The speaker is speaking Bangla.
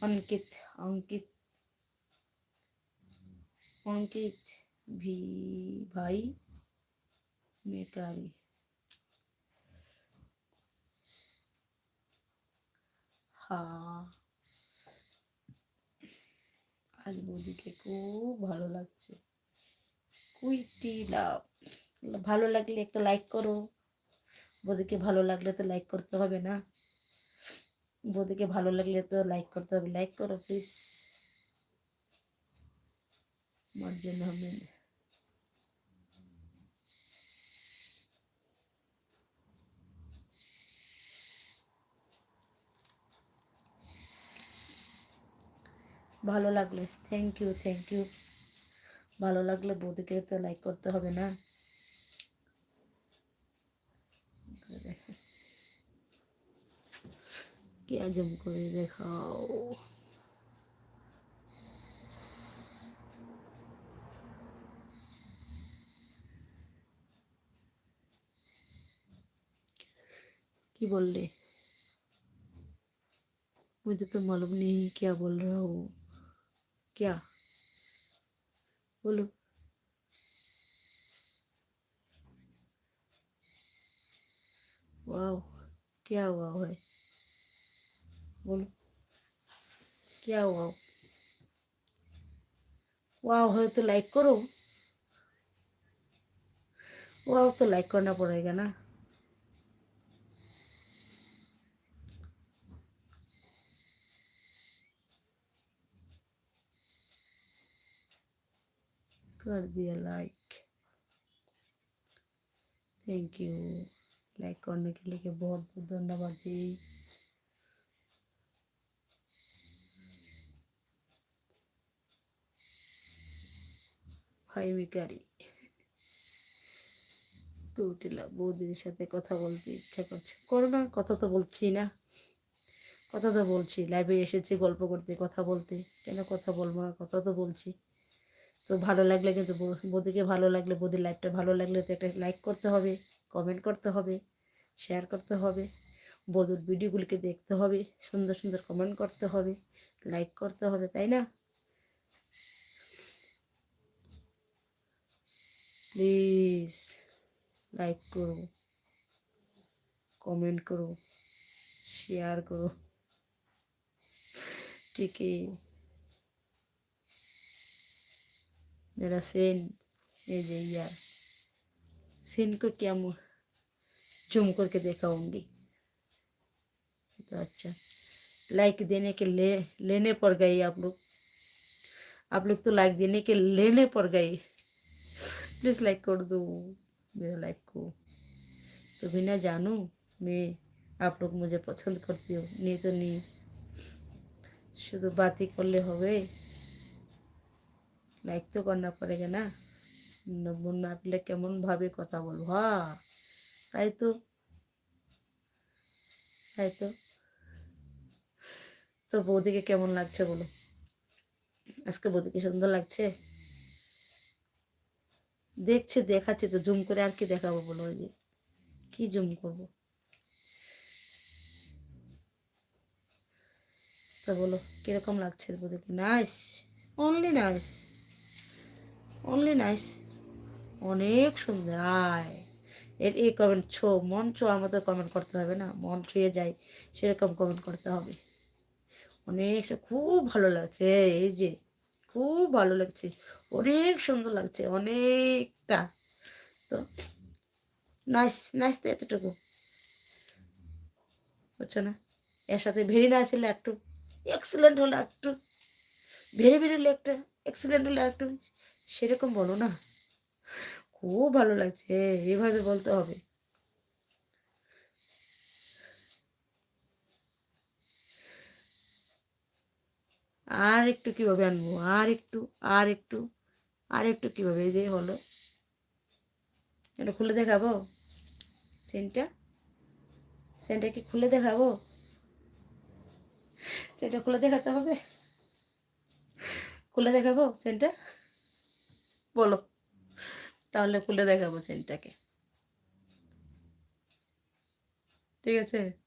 অঙ্কিত অঙ্কিত অঙ্কিত ভি, ভাই মেকারি। হ্যাঁ আজ বৌদিকে খুব ভালো লাগছে। কুইটি লাভ ভালো লাগলে একটা লাইক করো। বৌদিকে ভালো লাগলে তো লাইক করতে হবে না। বৌদিকে ভালো লাগলে তো লাইক করতে হবে। লাইক করো প্লিজ মার্জিন আহমেদ ভালো লাগলে। থ্যাংক ইউ থ্যাংক ইউ ভালো লাগলে বৌদিকে তো লাইক করতে হবে না। কি আজম করে দেখাও কি बोल रहे मुझे तो मालूम नहीं क्या बोल रहा हूँ क्या बोलो वाह क्या हुआ है बोलो क्या हुआ वाह है तो लाइक करो वाह तो लाइक करना पड़ेगा ना कर दिया लाइक थैंक यू लाइक करने के लिए बहुत बहुत धन्यवाद जी ভাই কুটিলা বৌদির সাথে কথা বলতে ইচ্ছা করছে। করো না কথা তো বলছি না। কথা তো বলছি। লাইভে এসেছি গল্প করতে, কথা বলতে। কেন কথা বলব না? কথা তো বলছি। তো ভালো লাগলে কিন্তু বৌদিকে ভালো লাগলে, বৌদির লাইভটা ভালো লাগলে তো একটা লাইক করতে হবে কমেন্ট করতে হবে শেয়ার করতে হবে বধুর ভিডিওগুলিকে দেখতে হবে, সুন্দর সুন্দর কমেন্ট করতে হবে লাইক করতে হবে, তাই না? प्लीज़ लाइक करो कमेंट करो शेयर करो। ठीक है। मेरा सेन ये जे यार। सेन को क्या जूम करके दिखाऊँगी तो अच्छा। लाइक देने के ले, लेने पर गए आप लोग। आप लोग तो लाइक देने के लेने पर गए। প্লিজ লাইক कर दो मेरे लाइफ को তো বিনা জানো मैं आप মুজে পছন্দ पसंद करती हो नहीं तो শুধু বাতি করলে হবে লাইক তো করনা পড়ে না নবুন না পেলে কেমনভাবে কথা বলব হা তাই তো তাই তো তো বৌদিকে কেমন লাগছে বলো আজকে বৌদিকে সুন্দর লাগছে দেখছে, দেখাচ্ছে তো, জুম করে আর কি দেখাবো বলো ওই যে? কি জুম করব? তো বলো, কীরকম লাগছে বৌদিকে? Nice only nice only nice অনেক সুন্দর। আয়। এর এই কমেন্ট ছো, মন ছো, আমাদের কমেন্ট করতে হবে না? মন ছুঁয়ে যায় সেরকম কমেন্ট করতে হবে। অনেক খুব ভালো লাগছে, এই যে। খুব ভালো লাগছে। অনেক সুন্দর লাগছে, অনেকটা। তো, নাইস নাইস তো এতটুকু। বুঝছ না? এর সাথে ভেরি নাইস হলে একটু, এক্সিলেন্ট হলে একটু, ভেরি ভেরি হলে একটা, এক্সিলেন্ট হলে একটু, সেরকম বলো না। খুব ভালো লাগছে, এভাবে বলতে হবে। আর একটু কীভাবে আনব? আর একটু আর একটু আর একটু কীভাবে? এই যে হলো। এটা খুলে দেখাবো? সেন্টটা? সেন্টটা কি খুলে দেখাবো? সেটা খুলে দেখাতে হবে? খুলে দেখাবো সেন্টটা? বলো। তাহলে খুলে দেখাবো সেন্টটাকে। ঠিক আছে?